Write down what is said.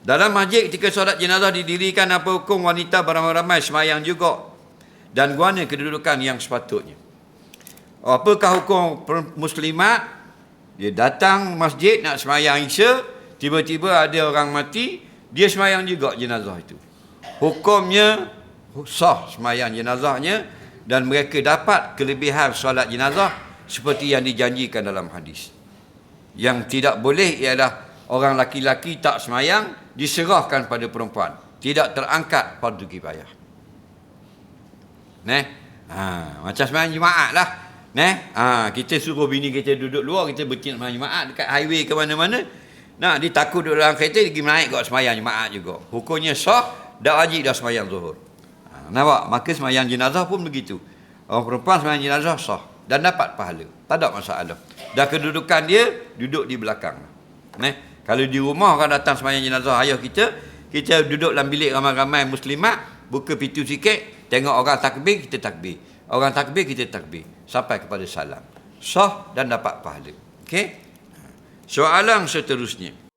Dalam masjid ketika solat jenazah didirikan apa hukum wanita beramai-ramai semayang juga dan guana kedudukan yang sepatutnya. Apakah hukum muslimat dia datang masjid nak semayang isya tiba-tiba ada orang mati dia semayang juga jenazah itu. Hukumnya sah semayang jenazahnya dan mereka dapat kelebihan solat jenazah seperti yang dijanjikan dalam hadis. Yang tidak boleh ialah orang laki-laki tak semayang diserahkan pada perempuan. Tidak terangkat fardu kifayah. Neh. Ha, macam semayang Jumaat lah. Neh. Ha, kita suruh bini kita duduk luar, kita berkini semayang Jumaat dekat highway ke mana-mana. Nah, dia takut duduk dalam kereta, dia pergi naik kat semayang Jumaat juga. Hukumnya sah, dah wajib dah semayang zuhur. Ha, nampak? Maka semayang jenazah pun begitu. Orang perempuan semayang jenazah sah. Dan dapat pahala. Tak ada masalah. Dan kedudukan dia, duduk di belakang. Neh. Kalau di rumah orang datang semayang jenazah ayah kita, kita duduk dalam bilik ramai-ramai muslimat, buka pintu sikit, tengok orang takbir, kita takbir. Orang takbir, kita takbir. Sampai kepada salam. Sah dan dapat pahala. Okey? Soalan seterusnya.